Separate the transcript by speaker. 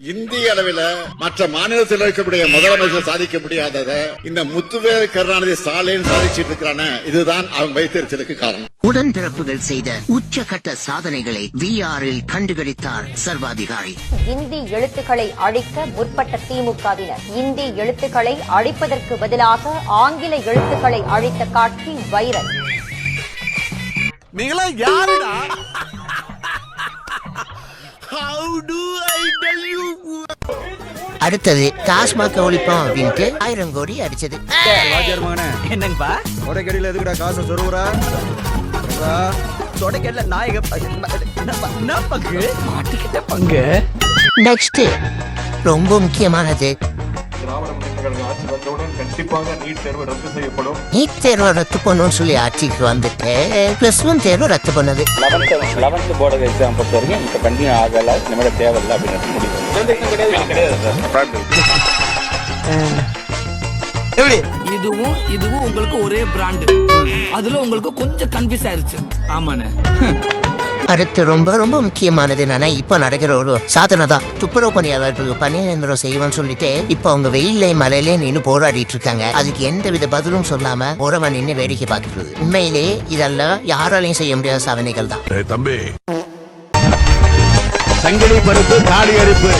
Speaker 1: இந்திய அளவில் மற்ற மாநிலத்தில் இருக்கக்கூடிய முதலமைச்சர் சாதிக்க முடியாததை இந்த முத்துவேல் கருணாநிதி ஸ்டாலின் சாதிச்சிட்டு இருக்கிறான இதுதான் அவங்க வைத்திருச்சலுக்கு காரணம்.
Speaker 2: உடன்பிறப்புகள் செய்த உச்சகட்ட சாதனைகளை விஆரில் கண்டுகளித்தார் சர்வாதிகாரி.
Speaker 3: இந்தி எழுத்துக்களை அழிக்க முற்பட்ட திமுகவினர். இந்தி எழுத்துக்களை அழிப்பதற்கு பதிலாக ஆங்கில எழுத்துக்களை அழித்த காட்சி வைரல்.
Speaker 4: நீங்களா யாருடா?
Speaker 2: அடுத்தது டாஸ்மாக் ஒழிப்போம் அப்படின்ட்டு ஆயிரம் கோடி அடிச்சது.
Speaker 5: என்னங்கப்பா?
Speaker 6: உடைக்கடியில் எதுக்குடா காசை சொருவுறா?
Speaker 5: தொடக்கல்ல நாயக என்ன பங்கு? மாட்டிக்கிட்ட பங்கு.
Speaker 2: நெக்ஸ்ட் ரொம்ப முக்கியமானது
Speaker 7: திராவிட முன்னேற்ற கழக ஆட்சி வந்தவுடன் கண்டிப்பாக நீட் தேர்வு ரத்து செய்யப்படும்.
Speaker 2: நீட் தேர்வை ரத்து பண்ணணும்னு சொல்லி ஆட்சிக்கு வந்துட்டு பிளஸ் ஒன் தேர்வு ரத்து பண்ணது.
Speaker 8: லெவன்த் லெவன்த் போர்டு எக்ஸாம் பொறுத்த வரைக்கும் இப்போ கண்டினியூ ஆகல இனிமேல் தேவையில்லை அப்படின்னு முடிவு கிடையாது.
Speaker 9: இதுவும் இதுவும் உங்களுக்கு ஒரே பிராண்டு அதுல உங்களுக்கு கொஞ்சம் கன்ஃபியூஸ் ஆயிருச்சு. ஆமாண்ணே.
Speaker 2: அடுத்து ரொம்ப ரொம்ப முக்கியமானது என்னன்னா இப்ப நடக்கிற ஒரு சாதனை தான். துப்புரவு பணியாளர்களுக்கு பணி நிரந்தரம் செய்வோம்னு சொல்லிட்டு இப்ப அவங்க வெயிலே மழையிலே நின்னு போராடிட்டு இருக்காங்க அதுக்கு எந்த வித பதிலும் சொல்லாம ஓரமா நின்னு வேடிக்கை பார்க்கிறது உண்மையிலே இதெல்லாம் யாராலையும் செய்ய முடியாத சாதனைகள் தான்.
Speaker 4: தம்பி.
Speaker 6: சங்கிலி பருப்பு தாலி அறுப்பு